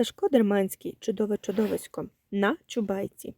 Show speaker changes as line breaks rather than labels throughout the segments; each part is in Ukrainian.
Сашко Дерманський, чудове чудовисько, на Чубайці.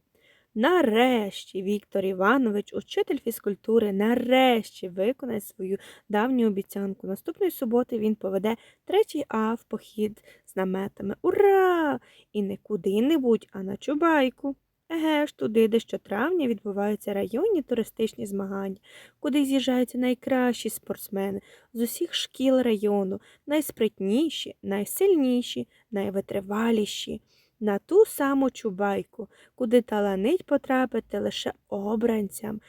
Нарешті Віктор Іванович, учитель фізкультури, нарешті виконає свою давню обіцянку. Наступної суботи він поведе третій А в похід з наметами. Ура! І не куди-небудь, а на Чубайку. Еге ж, туди, де щотравня відбуваються районні туристичні змагання, куди з'їжджаються найкращі спортсмени з усіх шкіл району, найспритніші, найсильніші, найвитриваліші. На ту саму чубайку, куди таланить потрапити лише обранцям,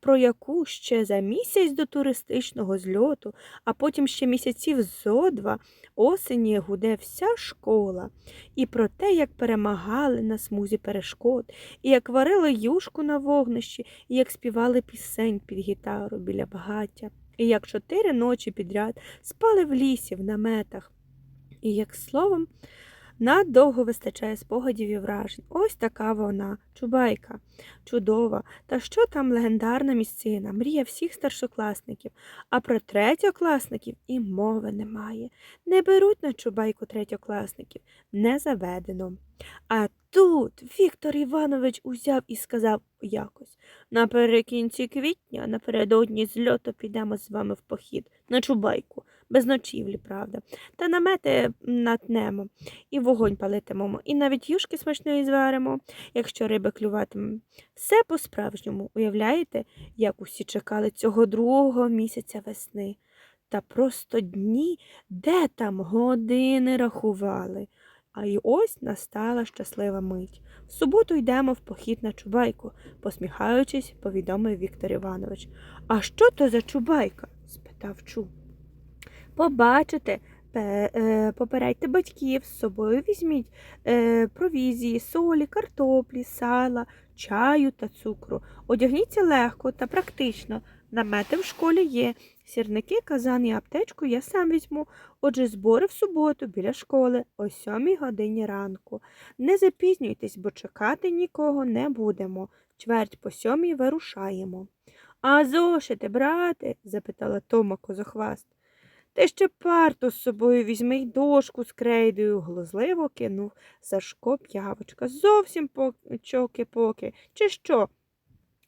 про яку ще за місяць до туристичного зльоту, а потім ще місяців зо два осені гуде вся школа, і про те, як перемагали на смузі перешкод, і як варили юшку на вогнищі, і як співали пісень під гітару біля багаття, і як чотири ночі підряд спали в лісі в наметах, і як словом. Надовго вистачає спогадів і вражень. Ось така вона, чубайка, чудова. Та що там легендарна місцина, мрія всіх старшокласників, а про третьокласників і мови немає. Не беруть на чубайку третьокласників, не заведено. А тут Віктор Іванович узяв і сказав якось наприкінці квітня, напередодні зльоту підемо з вами в похід на чубайку, без ночівлі, правда. Та намети натнемо, і вогонь палитимемо, і навіть юшки смачної зваримо, якщо риби клюватиме. Все по-справжньому, уявляєте, як усі чекали цього другого місяця весни. Та просто дні, де там години рахували. А й ось настала щаслива мить. В суботу йдемо в похід на чубайку, посміхаючись, повідомив Віктор Іванович. А що то за чубайка? спитав Чу. Побачите, е, попередьте батьків, з собою візьміть е, провізії, солі, картоплі, сала, чаю та цукру. Одягніться легко та практично. Намети в школі є. Сірники, казан і аптечку я сам візьму. Отже, збори в суботу біля школи о сьомій годині ранку. Не запізнюйтесь, бо чекати нікого не будемо. Чверть по сьомій вирушаємо. А зошити, брате? запитала Тома Козохваст. Ти ще парту з собою візьми й дошку з крейдою, глузливо кинув Сашко п'явочка. Зовсім чоки-поки. Чи що?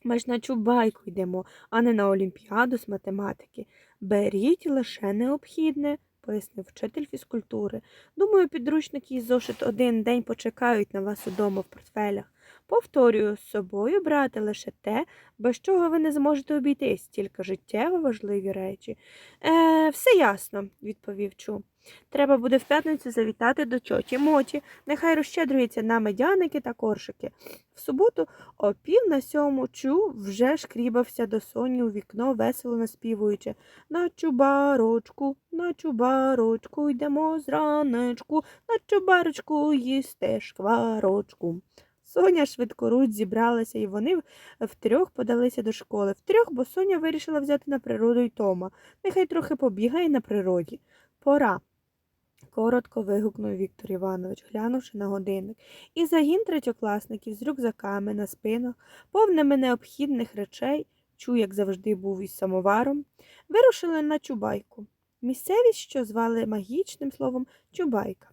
Ми ж на чубайку йдемо, а не на олімпіаду з математики. Беріть лише необхідне, пояснив вчитель фізкультури. Думаю, підручники і зошит один день почекають на вас удома в портфелях. Повторюю, з собою брати лише те, без чого ви не зможете обійтись, тільки життєво важливі речі. Е, все ясно, відповів Чу. Треба буде в п'ятницю завітати до чоті Моті. Нехай розщедрується на медяники та коршики. В суботу о пів на сьому Чу вже шкрібався до Соні у вікно, весело наспівуючи. На чубарочку, на чубарочку йдемо зранечку, на чубарочку їсти шкварочку. Соня швидкоруч зібралася, і вони втрьох подалися до школи. Втрьох, бо Соня вирішила взяти на природу й Тома. Нехай трохи побігає на природі. Пора. Коротко вигукнув Віктор Іванович, глянувши на годинник. І загін третьокласників з рюкзаками на спинах, повними необхідних речей, чу, як завжди, був із самоваром, вирушили на Чубайку. Місцевість, що звали магічним словом Чубайка,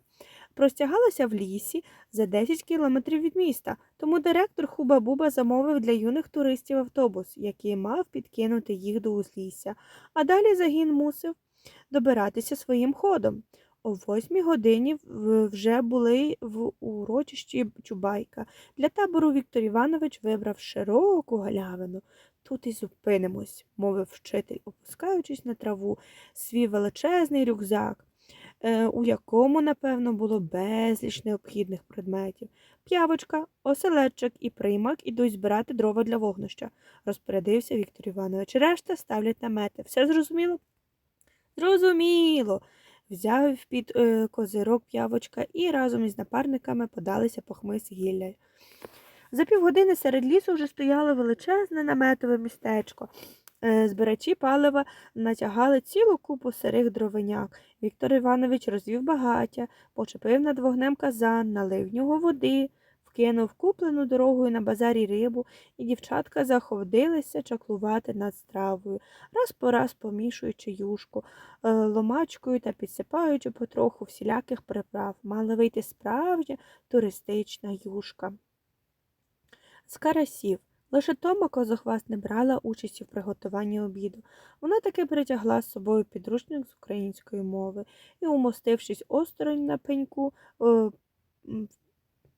простягалася в лісі за 10 кілометрів від міста, тому директор Хуба-Буба замовив для юних туристів автобус, який мав підкинути їх до узлісся, а далі загін мусив добиратися своїм ходом. О восьмій годині вже були в урочищі Чубайка. Для табору Віктор Іванович вибрав широку галявину. Тут і зупинимось, мовив вчитель, опускаючись на траву свій величезний рюкзак, у якому, напевно, було безліч необхідних предметів. П'явочка, оселедчик і приймак ідуть збирати дрова для вогнища, розпорядився Віктор Іванович. Решта ставлять намети. Все зрозуміло? Зрозуміло. Взяв під е, козирок п'явочка і разом із напарниками подалися по хмиз гілля. За півгодини серед лісу вже стояло величезне наметове містечко. Е, Збирачі палива натягали цілу купу сирих дровиняк. Віктор Іванович розвів багаття, почепив над вогнем казан, налив нього води, вкинув куплену дорогою на базарі рибу, і дівчатка заходилися чаклувати над стравою, раз по раз помішуючи юшку, е, ломачкою та підсипаючи потроху всіляких приправ. Мала вийти справжня туристична юшка. З карасів. Лише Тома Козохваст не брала участі в приготуванні обіду. Вона таки притягла з собою підручник з української мови і, умостившись осторонь на пеньку, е,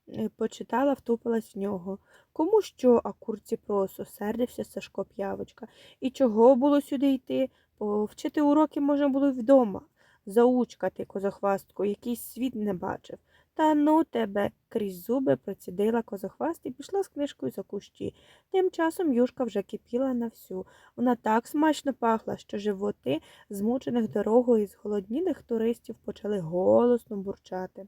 е, почитала, втупилась в нього. Кому що, а курці просо, сердився Сашко П'явочка. І чого було сюди йти? Повчити уроки можна було вдома. Заучкати козохвастку, який світ не бачив. Та ну тебе, крізь зуби процідила козохваст і пішла з книжкою за кущі. Тим часом юшка вже кипіла на всю. Вона так смачно пахла, що животи, змучених дорогою і зголоднілих туристів, почали голосно бурчати.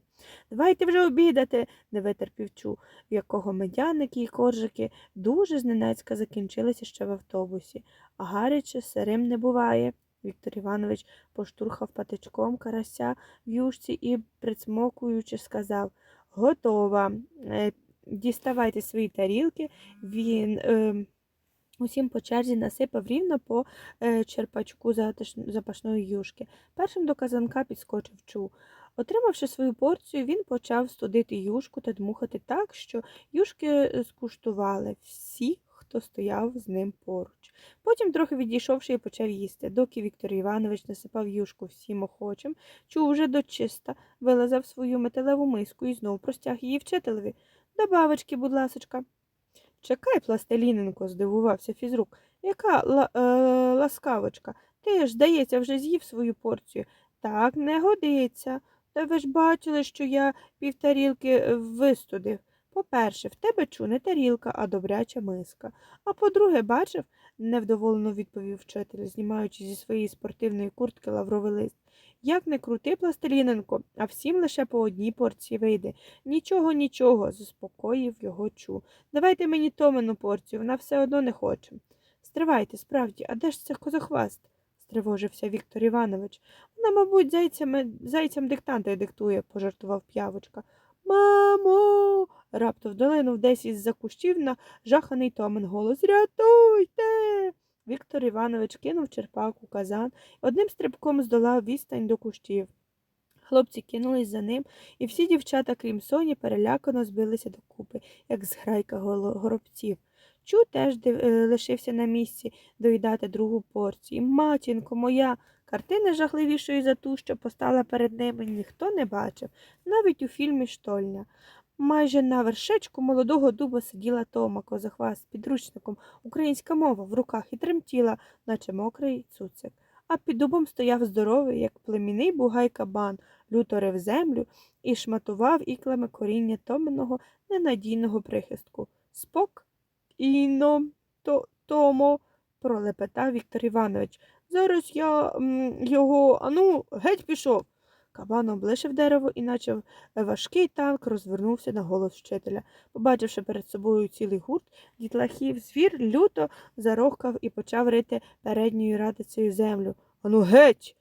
Давайте вже обідати, не витерпів чу, в якого медяники і коржики дуже зненацька закінчилися ще в автобусі, а гаряче сирим не буває. Віктор Іванович поштурхав патичком карася в юшці і, прицмокуючи, сказав Готова. Е, Діставайте свої тарілки. Він е, усім по черзі насипав рівно по е, черпачку запашної юшки. Першим до казанка підскочив чу. Отримавши свою порцію, він почав студити юшку та дмухати так, що юшки е, скуштували всі, хто стояв з ним поруч. Потім, трохи відійшовши, і почав їсти. Доки Віктор Іванович насипав юшку всім охочим, чув вже дочиста, вилазав свою металеву миску і знов простяг її вчителеві. Добавочки, будь ласочка. Чекай, пластиліненко, здивувався фізрук. Яка ла, е, ласкавочка? Ти ж, здається, вже з'їв свою порцію. Так не годиться. Та ви ж бачили, що я півтарілки вистудив. По-перше, в тебе чу не тарілка, а добряча миска. А по-друге, бачив, невдоволено відповів вчитель, знімаючи зі своєї спортивної куртки лавровий лист. Як не крути, пластиліненко, а всім лише по одній порції вийде. Нічого, нічого, заспокоїв його чу. Давайте мені Томину порцію, вона все одно не хоче. Стривайте, справді, а де ж це козохваст? стривожився Віктор Іванович. Вона, мабуть, зайцями, зайцям диктанти диктує, пожартував п'явочка. Мамо. раптом долинув десь із за кущів на жаханий Томин голос. Рятуйте. Віктор Іванович кинув черпак у казан і одним стрибком здолав відстань до кущів. Хлопці кинулись за ним, і всі дівчата, крім Соні, перелякано збилися докупи, як зграйка горобців. Чу теж е, лишився на місці доїдати другу порцію. Матінко моя, картини жахливішої за ту, що постала перед ними, ніхто не бачив, навіть у фільмі Штольня. Майже на вершечку молодого дуба сиділа Тома Козахваст з підручником, українська мова в руках і тремтіла, наче мокрий цуцик. А під дубом стояв здоровий, як племінний бугай кабан, люто рив землю і шматував іклами коріння Томиного ненадійного прихистку. Спок іно, то, Томо, пролепетав Віктор Іванович. Зараз я його, ану, геть пішов. Кабан облишив дерево і, наче важкий танк, розвернувся на голос вчителя. Побачивши перед собою цілий гурт дітлахів, звір люто зарохкав і почав рити передньою радицею землю. Ану, геть.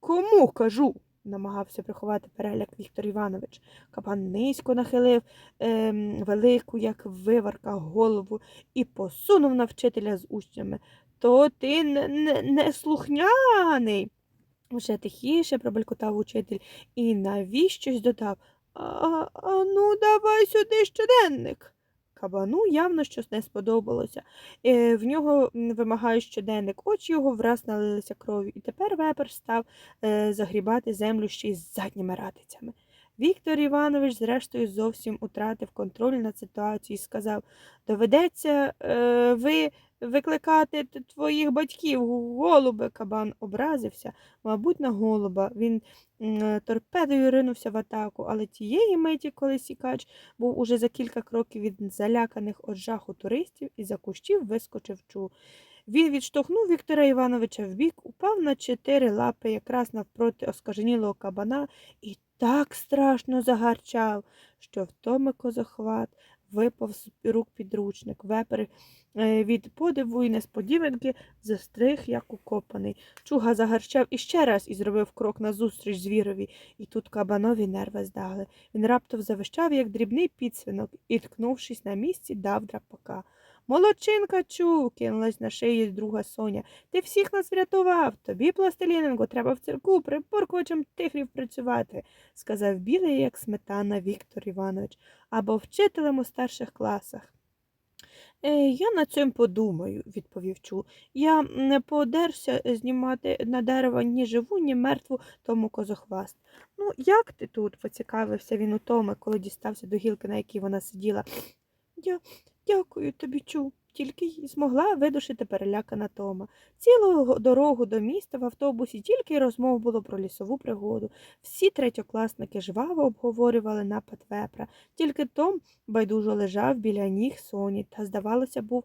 Кому кажу? Намагався приховати переляк Віктор Іванович. Кабан низько нахилив ем, велику, як виварка, голову і посунув на вчителя з учнями. То ти не, не слухняний. Вже тихіше пробелькотав учитель і навіщось додав А, а ну, давай сюди щоденник. Кабану явно щось не сподобалося. Е, в нього м, вимагає щоденник, очі його враз налилися кров'ю, і тепер вепер став е, загрібати землю ще й з задніми ратицями. Віктор Іванович, зрештою, зовсім утратив контроль над ситуацією і сказав доведеться е, ви викликати твоїх батьків, голубе. Кабан образився, мабуть, на голуба. Він торпедою ринувся в атаку, але тієї миті, коли сікач був уже за кілька кроків від заляканих од жаху туристів і за кущів вискочив чу. Він відштовхнув Віктора Івановича вбік, упав на чотири лапи якраз навпроти оскаженілого кабана і так страшно загарчав, що втоми козохват випав з рук підручник. Вепер е, від подиву і несподіванки застриг, як укопаний. Чуга загарчав іще раз і зробив крок назустріч звірові, і тут кабанові нерви здали. Він раптом завищав, як дрібний підсвинок, і, ткнувшись на місці, дав драпака. Молодчинка, чу, кинулась на шиї друга Соня. Ти всіх нас врятував. Тобі, пластиліненко, треба в цирку припоркувачем тигрів працювати, сказав білий, як сметана Віктор Іванович, або вчителем у старших класах. Е, я на цьому подумаю, відповів Чу. Я не подерся знімати на дерево ні живу, ні мертву тому козохваст. Ну, як ти тут? поцікавився він у Томи, коли дістався до гілки, на якій вона сиділа. Я дякую тобі, Чу. Тільки й змогла видушити перелякана Тома. Цілу дорогу до міста в автобусі тільки й розмов було про лісову пригоду. Всі третьокласники жваво обговорювали напад вепра. Тільки Том байдужо лежав біля ніг Соні та, здавалося, був